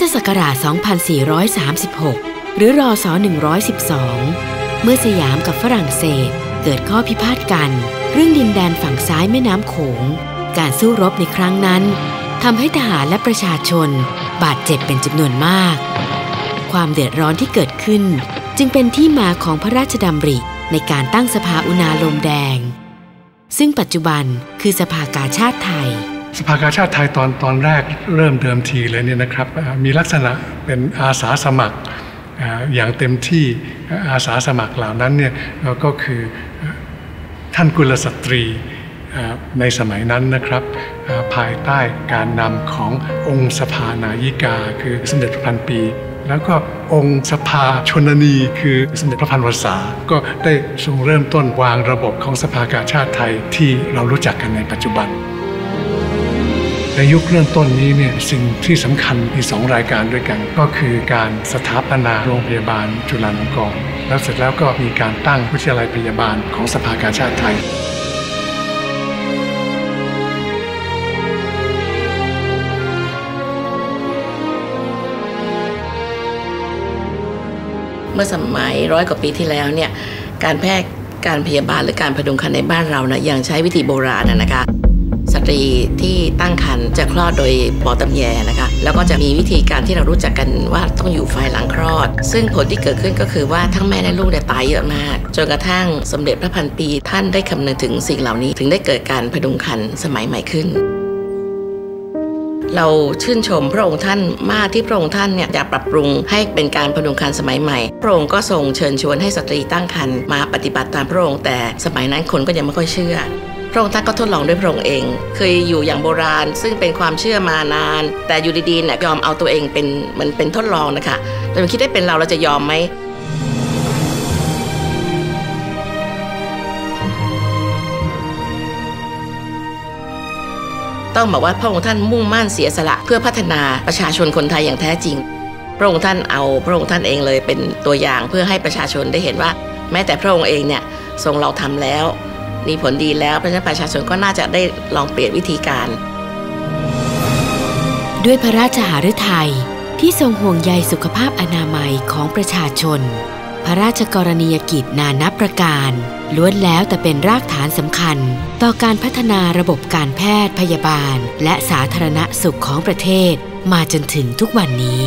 ธศักราช 2436 หรือรอศ112 เมื่อสยามกับฝรั่งเศส เกิดข้อพิพาทกัน เรื่องดินแดนฝั่งซ้ายแม่น้ำโขง การสู้รบในครั้งนั้นทำให้ทหารและประชาชน บาดเจ็บเป็นจำนวนมาก ความเดือดร้อนที่เกิดขึ้น จึงเป็นที่มาของพระราชดำริในการตั้งสภาอุณาโลมแดง ซึ่งปัจจุบันคือสภากาชาติไทย สภากาชาติไทยตอนตอนแรกเริ่มเดิมทีเลยเนี่ยนะครับมีลักษณะเป็นอาสาสมัครอย่างเต็มที่อาสาสมัครเหล่านั้นเนี่ยก็คือท่านกุลสตรีในสมัยนั้นนะครับภายใต้การนำขององค์สภานายิกา คือสมเด็จพระพันปี แล้วก็องค์สภาชนนี คือสมเด็จพระพันวษาก็ได้ทรงเริ่มต้นวางระบบของสภากาชาติไทยที่เรารู้จักกันในปัจจุบัน ในยุคเริ่มต้นนี้เนี่ยสิ่งที่สำคัญมีสองรายการด้วยกัน ก็คือการสถาปนาโรงพยาบาลจุฬาลงกรณ์แล้วเสร็จแล้วก็มีการตั้งวิทยาลัยพยาบาลของสภากาชาติไทยเมื่อสมัยร้อยกว่าปีที่แล้วเนี่ยการแพทย์การพยาบาลหรือการพดุงครรภ์ในบ้านเรานะยังใช้วิธีโบราณนะคะ ตรีที่ตั้งครรภ์จะคลอดโดยปอตำแยนะคะ แล้วก็จะมีวิธีการที่เรารู้จักกันว่าต้องอยู่ฝ่ายหลังคลอด ซึ่งผลที่เกิดขึ้นก็คือว่าทั้งแม่และลูกเนี่ยตายเยอะมาก จนกระทั่งสมเด็จพระพันปีท่านได้คำนึงถึงสิ่งเหล่านี้ ถึงได้เกิดการพดุงครรภ์สมัยใหม่ขึ้นเราชื่นชมพระองค์ท่านมากที่พระองค์ท่านเนี่ยอยากปรับปรุงให้เป็นการพดุงครรภ์สมัยใหม่ พระองค์ก็ทรงเชิญชวนให้สตรีตั้งครรภ์มาปฏิบัติตามพระองค์แต่สมัยนั้นคนก็ยังไม่ค่อยเชื่อ ระองค์ท่านก็ทดลองด้วยพระองค์เอง เคยอยู่อย่างโบราณ ซึ่งเป็นความเชื่อมานาน แต่อยู่ดีๆเนี่ยยอมเอาตัวเองเป็นมันเป็นทดลองนะคะแต่คิดได้เป็นเราเราจะยอมไหมต้องบอกว่าพระองค์ท่านมุ่งมั่นเสียสละเพื่อพัฒนาประชาชนคนไทยอย่างแท้จริง พระองค์ท่านเอาพระองค์ท่านเองเลยเป็นตัวอย่างเพื่อให้ประชาชนได้เห็นว่า แม้แต่พระองค์เองเนี่ยทรงเราทำแล้ว มีผลดีแล้วเพราะฉะนั้นประชาชนก็น่าจะได้ลองเปลี่ยนวิธีการ ด้วยพระราชหฤทัยที่ทรงห่วงใยสุขภาพอนามัยของประชาชน พระราชกรณียกิจนานับประการ ล้วนแล้วแต่เป็นรากฐานสำคัญ ต่อการพัฒนาระบบการแพทย์พยาบาล และสาธารณสุขของประเทศ มาจนถึงทุกวันนี้